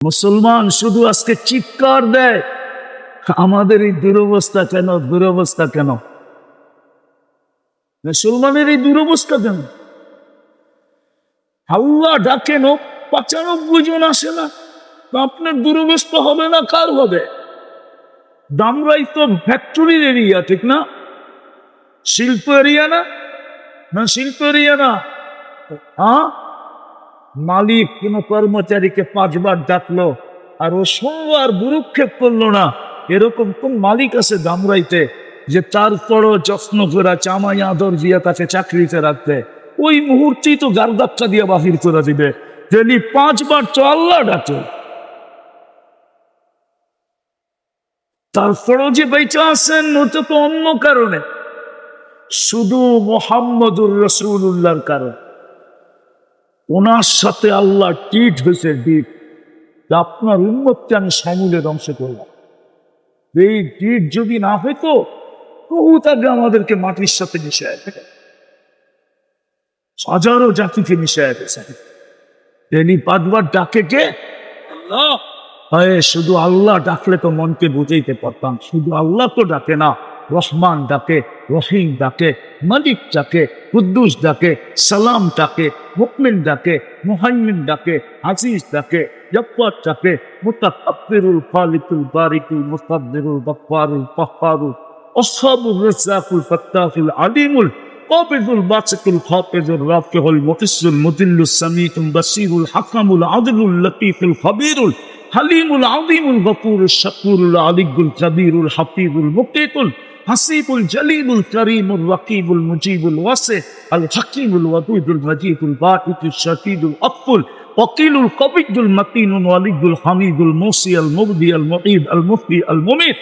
মুসলমান শুধু আজকে চিৎকার দেয়, আমাদের এই দুরবস্থা কেন দুরবস্থা কেন? মুসলমানের এই দুরবস্থা কেন? আল্লাহ ডাকেন পঁচানব্বই জন আসে না আপনার দুরবস্থা হবে না, কার হবে? দামরাই তো ফ্যাক্টরির এরিয়া ঠিক না? শিল্প এরিয়া না? না, শিল্প এরিয়া না। হ্যাঁ? মালিক কোন কর্মচারীকে পাঁচবার ডাকলো, আর ও সোমবার বুরুক্ষেপ করল না। এরকম কোন মালিক আছে দামরাইতে যে তারপরও যত্ন করে চামাই আদর দিয়ে তাকে চাকরিতে রাখবে? ওই মুহূর্তেই তো গারদাপটা দিয়ে বাহির করে দিবে। যদি পাঁচবার তো আল্লাহ ডাকে। তারপরও যে বেঁচে আছেন ওটা তো অন্য কারণে। শুধু মোহাম্মদুর রসুল্লাহর কারণ। ওনার সাথে আল্লাহ টিট হয়েছে ডিট আপনার উন্মতকে আমি সমূলে ধ্বংস করলাম। এই টিট যদি না হইতো বহুত আগে আমাদেরকে মাটির সাথে মিশায় দেবে হাজারো জাতিকে মিশায় গেছে তিনি পাঁচবার ডাকে কে? আল্লাহ। হয় শুধু আল্লাহ ডাকলে তো মনকে বুঝাইতে পারতাম। শুধু আল্লাহ তো ডাকে না, রহমান ডাকে। রহিম ডাকে মালিক ডাকে কুদ্দুস ডাকে সালাম ডাকে মুকমিন ডাকে মুহাইমিন ডাকে আজিজ ডাকে জব্বার ডাকে মুতাকাব্বিরুল খালিকুল বারিকুল মুস্তাবদিরুল গফফারুল কহ্হারুল অসহাবুর রাজ্জাকুল ফাত্তাহুল আলিমুল قابض الباسط الخافض الرافع المقص المذل السميع البصير الحكم العدل اللطيف الخبير الحليم العظيم الغفور الشكور العلي الكبير الحفيظ المقيت الحسيب الجليل الكريم الرقيب المجيب الواسع الحكيم الودود المجيد الباعث الشديد الأطفل وكيل القوي المتين الولي الحميد الموصي المبدي المعيد المحيي المميت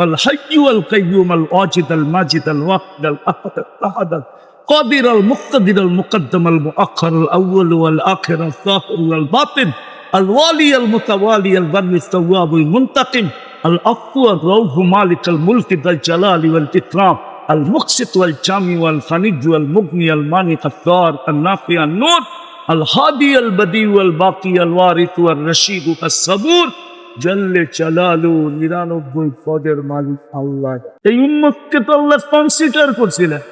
الحي والقيوم الواجد الماجد الواحد الاحد الاحد القادر المقتدر المقدم المؤخر الاول والاخر الظاهر والباطن الوالي المتوالي البر التواب المنتقم আল আকু আর রৌহু মালিক আল মুলকি আল জালা আলী আল ইকরাম আল মুকসিত আল জামি আল খানিজু আল মুগনি আল মানি আল নাফি আল নূর আল হাদি আল বদি আল বাকি আল ওয়ারিত আল রশিদ আল সবুর জল্লে চালালু নিরানব্বই পদের মালিক আল্লাহ এই উম্মতকে তো আল্লাহ কনসিডার করছিলেন।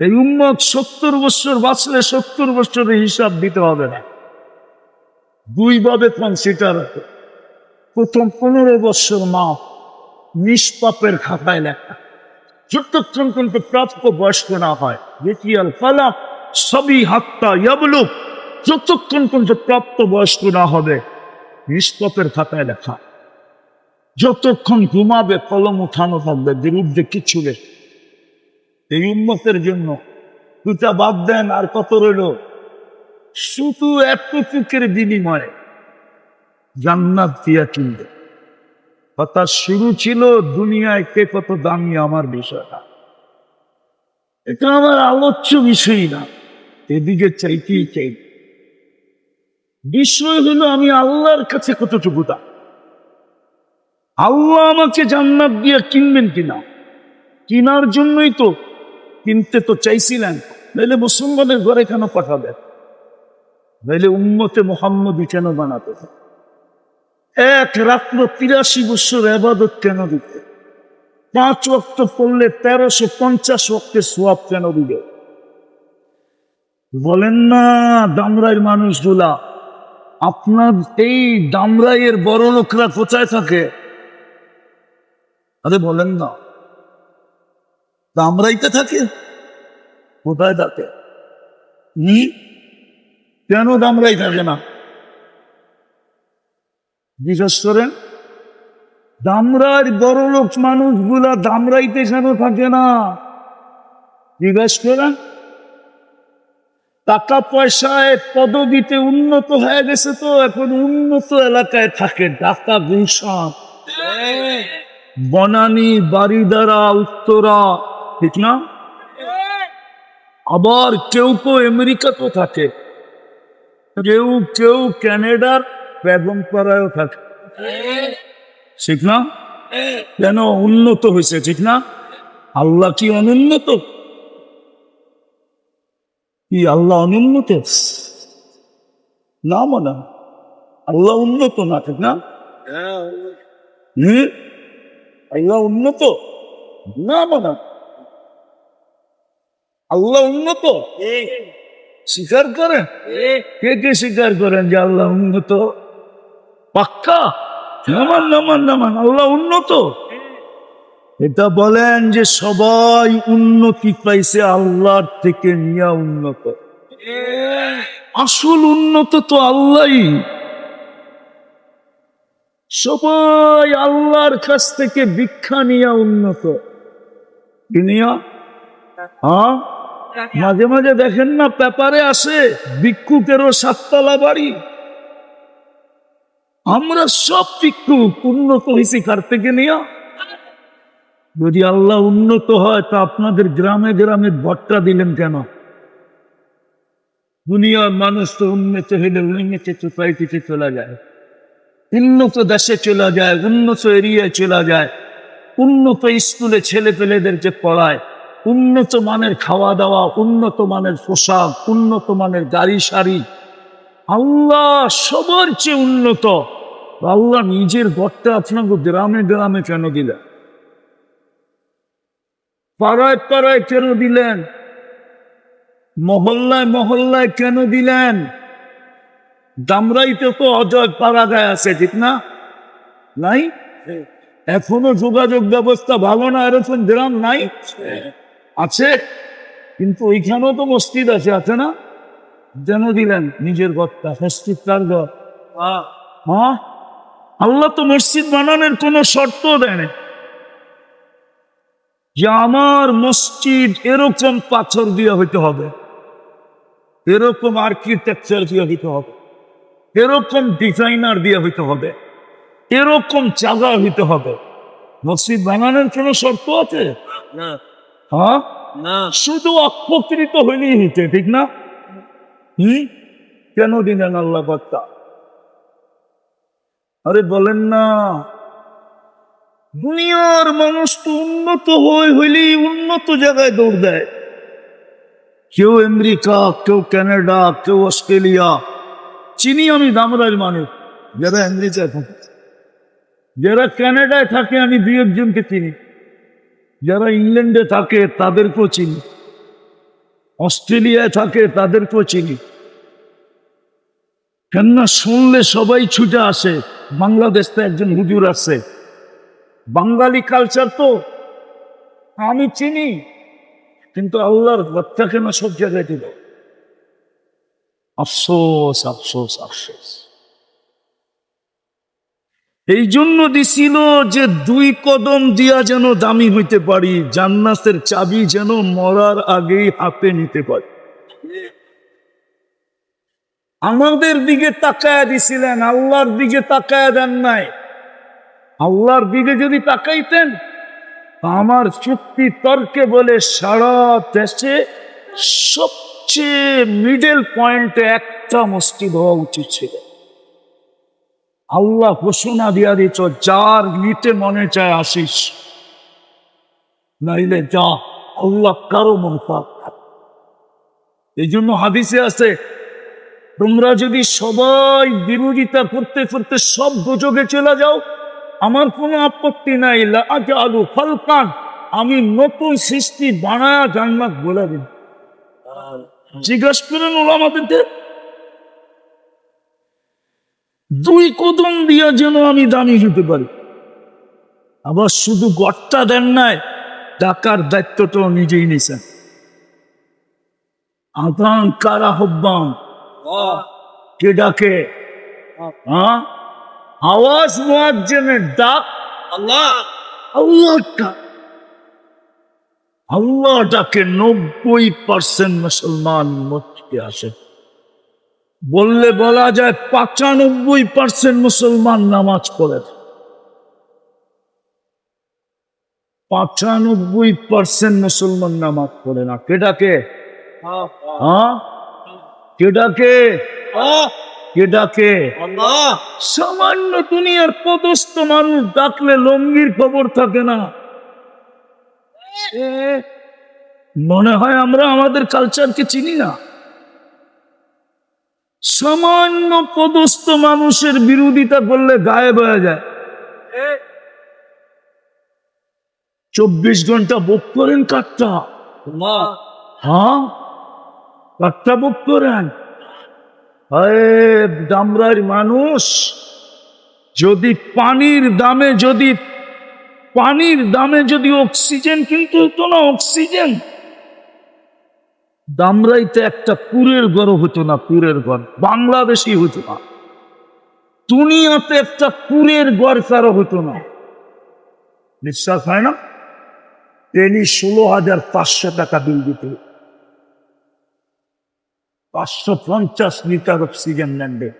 এই উম্মত সত্তর বছর বাঁচলে সত্তর বছরের হিসাব দিতে হবে না। দুইভাবে কনসিডার প্রথম পনেরো বছর মা নিষ্পাপের খাতায় লেখা। যতক্ষণ পর্যন্ত প্রাপ্য বয়স্ক না হয়। যেটিয়াল ফালাক সবই হাত্তা ইয়াবলুক যতক্ষণ পর্যন্ত প্রাপ্ত বয়স্ক না হবে, নিষ্পপের খাতায় লেখা। যতক্ষণ ঘুমাবে, কলম উঠানো থাকবে, বিরুদ্ধে কিছু এই উন্মতের জন্য দুটা বাদ দেন আর কত রইল? শুধু এতটুকের বিনিময়ে। জান্নাত দিয়া কিনবে। কথা শুরু ছিল, দুনিয়ায় কে কত দামি আমার বিষয়টা। এটা আমার আলোচ্য বিষয় না। এদিকে চাইতেই চাই। বিষয় হলো, আমি আল্লাহর কাছে কতটুকু দাম? আল্লাহ আমাকে জান্নাত দিয়ে কিনবেন কিনা? কিনার জন্যই তো কিনতে তো চাইছিলেন। নাইলে মুসলমানের ঘরে কেন পাঠাবেন? নাইলে উম্মতে মোহাম্মদী কেন বানাতে এক রাত্র তিরাশি বছর আবাদত কেন দিতে পাঁচ ওয়াক্ত পড়লে তেরোশো পঞ্চাশ ওয়াক্তের সোয়াব কেন দিবে? বলেন না, দামরাইয়ের মানুষগুলা, আপনার এই দামরাইয়ের বড় লোকরা কোথায় থাকে? আরে বলেন না, দামরাইতে থাকে? কোথায় থাকে? কেন দামরাই থাকে না? জিজ্ঞেস করেন? দামরার বড় লোক মানুষগুলা দামরাইতে কেন থাকে না। জিজ্ঞেস করেন? টাকা পয়সায় পদবিতে উন্নত হয়ে গেছে তো, এখন উন্নত এলাকায় থাকে ঢাকা গুলশান। বনানী বাড়িদারা উত্তরা, ঠিক না? আবার কেউ কেউ আমেরিকাতেও থাকে। কেউ কেউ ক্যানাডার বেগমপাড়ায়ও থাকে। ঠিক না? কেন উন্নত হয়েছে ঠিক না? আল্লাহ কি অনুন্নত? কি আল্লাহ অনুন্নত? না মনে হয়। আল্লাহ উন্নত না ঠিক না? হুম? আল্লাহ উন্নত? না মানে আল্লাহ উন্নত? স্বীকার করেন? কে কে স্বীকার করেন যে আল্লাহ উন্নত? পাক্কা? নামান নামান নামান, আল্লাহ উন্নত। এটা বলেন যে সবাই উন্নতি পাইছে আল্লাহর থেকে নিয়া উন্নত। আসল উন্নত তো আল্লাহই। সবাই আল্লাহর কাছ থেকে ভিক্ষা নিয়া উন্নত। নিয়া? হ্যাঁ? মাঝে মাঝে দেখেন না, পেপারে আসে ভিক্ষুকেরও সাততলা বাড়ি। আমরা সব ভিক্ষুক উন্নত হয়েছি কার থেকে নিয়া? যদি আল্লাহ উন্নত হয়, তা আপনাদের গ্রামে গ্রামে ভট্টা দিলেন কেন? দুনিয়ার মানুষ তো উন্নত হইলে উন্নত সোসাইটিতে চলে যায়। উন্নত দেশে চলে যায়, উন্নত এরিয়ায় চলে যায়। উন্নত স্কুলে ছেলে পেলেদেরকে পড়ায়, উন্নত মানের খাওয়া দাওয়া, উন্নত মানের পোশাক, উন্নত মানের গাড়ি সারি আল্লাহ সবার চেয়ে উন্নত। আল্লাহ নিজের ঘরটা আপনাকে গ্রামে গ্রামে কেন দিলেন? পাড়ায় পাড়ায় কেন দিলেন? মহল্লায় মহল্লায় কেন দিলেন? দামরাইতে তো অজয় পাড়াগায় আছে, ঠিক না? নাই? এখনও যোগাযোগ ব্যবস্থা ভালো না, এরকম গ্রাম নাই? আছে। কিন্তু ওইখানেও তো মসজিদ আছে আছে না? যেন দিলেন নিজের ঘরটা মসজিদ তার ঘর হ্যাঁ আল্লাহ তো মসজিদ বানানোর কোনো শর্ত দেয় যে আমার মসজিদ এরকম পাথর দিয়ে হইতে হবে এরকম আর্কিটেকচার দিয়ে হইতে হবে এরকম ডিজাইনার দিয়ে হইতে হবে এরকম জায়গা হইতে হবে। মসজিদ বানানোর কোনো শর্ত আছে? হ্যাঁ? না। শুধু অপকৃত হইলেই হইতে ঠিক না? কেন দিলেন আল্লাহ বার্তা আরে বলেন না। দুনিয়ার মানুষ তো উন্নত হয়ে, হইলেই উন্নত জায়গায় দৌড় দেয়। কেউ আমেরিকা, কেউ কানাডা, কেউ অস্ট্রেলিয়া, চিনি আমি দামরার মানুষ, যারা আমেরিকায় থাকে। যারা কানাডায় থাকে, আমি দুই একজনকে চিনি। যারা ইংল্যান্ডে থাকে, তাদেরকেও চিনি। অস্ট্রেলিয়ায় থাকে, তাদেরকেও চিনি। কেননা শুনলে সবাই ছুটে আসে, বাংলাদেশ তো একজন হুজুর আছে। বাঙালি কালচার তো, আমি চিনি, কিন্তু আল্লাহর বাচ্চা কেন সব জায়গায় দিল? আফসোস আফসোস আফসোস। এই জন্য দিছিল যে দুই কদম দিয়া যেন দামি হইতে পারি, জান্নাতের চাবি যেন মরার আগেই হাতে নিতে পারি। আমাদের দিকে তাকায় দিছিলেন, আল্লাহর দিকে তাকায় দেন নাই। আল্লাহর দিকে যদি তাকাইতেন আমার চুক্তি তর্কে বলে সারা দেশে সবচেয়ে মিডল পয়েন্টে একটা মসজিদ হওয়া উচিত ছিল। আল্লাহ ঘোষণা দিয়া দিচ্ছ যার নিতে মনে চায় আসিস। নাইলে যা, আল্লাহ কারও মন এই জন্য হাদিসে আছে, তোমরা যদি সবাই বিরোধিতা করতে করতে সব দুযোগে চলে যাও, আমার কোনো আপত্তি নাই আলু ফলকান আমি নতুন সৃষ্টি বানায় জান্নাত বলে দিন জিজ্ঞাসা করেন ওলা ওলামাদের দুই কদম দিয়া যেন আমি দামি হতে পারি। আবার শুধু গড়টা দেন নাই ডাকার দায়িত্বটাও নিজেই নিছেন। আদান কারা হব্বান? কে ডাকে? হ্যাঁ? আওয়াজ মুয়াজ্জিনের ডাক। আল্লাহ। আল্লাহ ডাক। আল্লাহ ডাকে নব্বই পার্সেন্ট মুসলমান মসজিদে আসে বললে বলা যায় পঁচানব্বই পার্সেন্ট মুসলমান নামাজ পড়ে। পঁচানব্বই পার্সেন্ট মুসলমান নামাজ পড়ে না। কে? ডাকে হ্যাঁ কে? ডাকে কে? সামান্য দুনিয়ার পদস্থ মানুষ ডাকলে লঙ্গির খবর থাকে না। মনে হয় আমরা আমাদের কালচারকে চিনি না। সামান্য পদস্থ মানুষের বিরোধিতা করলে গায়েব হয়ে যায়। চব্বিশ ঘণ্টা বুক করেন কাঠটা। হ্যাঁ? কাঠটা বুক করেন। দামরার মানুষ যদি পানির দামে যদি পানির দামে যদি অক্সিজেন কিন্তু হতো না অক্সিজেন। দামরাইতে একটা কুরের ঘর হতো না কুরের ঘর বাংলাদেশি হতো না। দুনিয়াতে একটা কুরের ঘর কারও হতো না। বিশ্বাস হয় না? তিনি ষোলো হাজার পাঁচশো টাকা বিল দিতে। পাঁচশো পঞ্চাশ লিটার অক্সিজেন নেনবে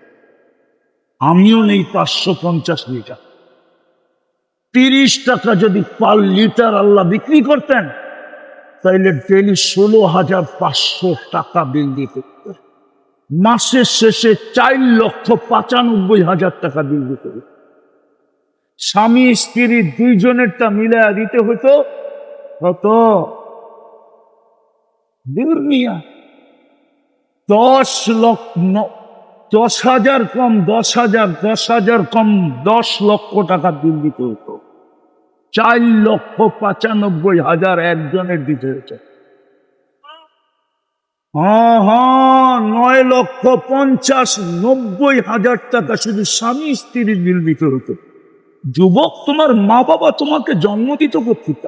আমিও নেই পাঁচশো পঞ্চাশ লিটার। তিরিশ টাকা যদি পার লিটার আল্লাহ বিক্রি করতেন তাইলে ডেলি ষোলো হাজার পাঁচশো টাকা বিল দিতে মাসের শেষে চার লক্ষ পঁচানব্বই হাজার টাকা বিল দিতে। স্বামী, স্ত্রী দুইজনেরটা মিলে দিতে হতো কত? দশ লক্ষ দশ হাজার কম, দশ হাজার দশ হাজার কম, দশ লক্ষ টাকা বিল দিতে হতো চার লক্ষ পঁচানব্বই হাজার একজনের দিতে হতো হ্যাঁ হ্যাঁ নয় লক্ষ পঞ্চাশ নব্বই হাজার টাকা শুধু স্বামী স্ত্রীর বিল দিতে হতো। যুবক তোমার মা বাবা তোমাকে জন্ম দিত করতে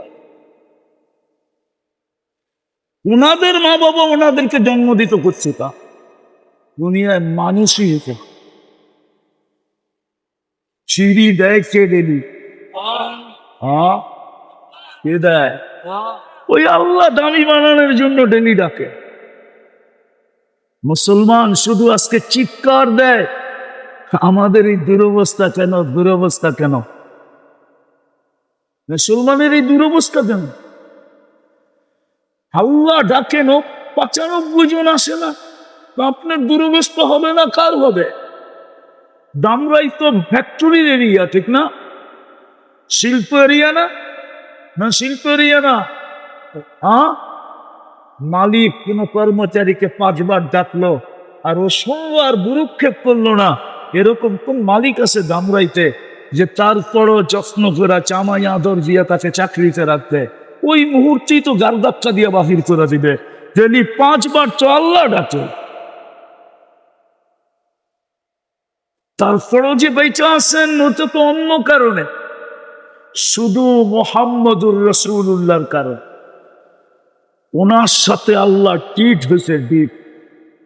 ওনাদের মা বাবা ওনাদেরকে জন্ম দিত তা দুনিয়ায় মানুষই হতো চিড়ি দেয় কে ডেলি হ্যাঁ? কে দেয়? ওই আল্লাহ দামি বানানোর জন্য ডেলি ডাকে। মুসলমান শুধু আজকে চিৎকার দেয়। আমাদের এই দুরবস্থা কেন? দুরবস্থা কেন? মুসলমানের এই দুরবস্থা কেন? আল্লাহ ডাকেন পঁচানব্বই জন আসে না। আপনার দুরবস্থা হবে না? কার হবে? দামরাই তো ফ্যাক্টরির এরিয়া ঠিক না? শিল্প এরিয়া না না শিল্প এরিয়া না হ্যাঁ মালিক কোন কর্মচারীকে পাঁচবার ডাকলো আর ও আর বুরুক্ষেপ করল না। এরকম কোন মালিক আছে দামরাইতে যে তারপরও যত্ন করা চামাই আদর দিয়ে তাকে চাকরিতে রাখবে? ওই মুহূর্তেই তো গালদাপটা দিয়ে বাহির করে দিবে। যদি পাঁচবার তো আল্লাহ ডাকে। তারপরও যে বেঁচে আছেন ওটা তো অন্য কারণে। শুধু মোহাম্মদুর রসুল্লাহর কারণ। ওনার সাথে আল্লাহ টিট হয়েছে ডিট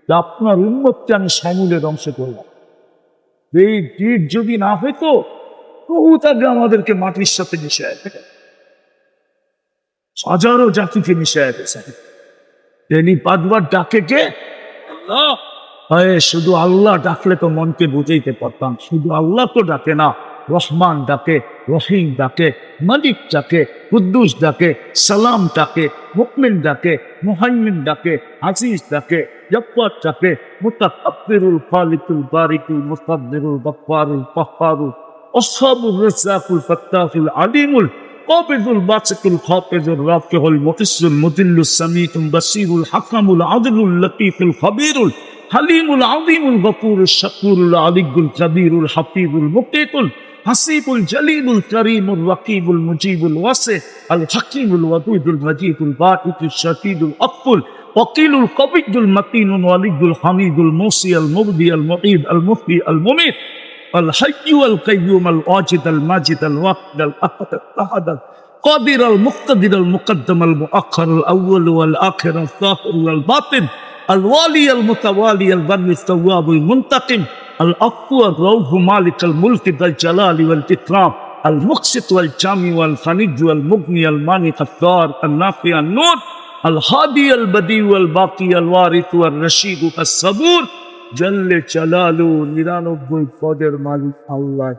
আপনার উন্মতকে আমি সমূলে ধ্বংস করলাম। এই ডিট যদি না হইতো বহুত আগে আমাদেরকে মাটির সাথে মিশায় হাজারো জাতিকে মিশায় গেছে তিনি পাঁচবার ডাকে কে? আল্লাহ। শুধু আল্লাহ ডাকলে তো মনকে বুঝাইতে পারতাম, শুধু আল্লাহ তো ডাকে না। রহমান ডাকে রহিম ডাকে মালিক ডাকে কুদ্দুস ডাকে সালাম ডাকে মুকমিন ডাকে মুহাইমিন ডাকে আজিজ ডাকে জব্বার ডাকে মুতাকাব্বিরুল খালিকুল বারিকুল মুসাব্বিরুল গফফারুল কহ্হারুল আসহাবুর রাজ্জাকুল ফাত্তাহুল আলিমুল قابض الباسط الخافض الرافع المقص المذل السميع البصير الحكم العدل اللطيف الخبير الحليم العظيم الغفور الشكور العلي الكبير الحفيظ المقيت الحسيب الجليل الكريم الرقيب المجيب الواسع الحكيم الودود المجيد الباعث الشديد الأقبل وقيل القوي المتين الولي الحميد الموصي المبدي المعيد المحيي المميت الحي والقيوم الواجد الماجد الواحد الأحد الأحد القادر المقتدر المقدم المؤخر الأول والآخر الظاهر والباطن الوالي المتوالي البر التواب المنتقم الأقوى والروح مالك الملك ذا الجلال والإكرام المقسط والجامع والفنج والمغني الماني الثار النافع النور الهادي البديع الباقي الوارث والرشيد الصبور. جل جلاله نيران بوي فدر مالك الله.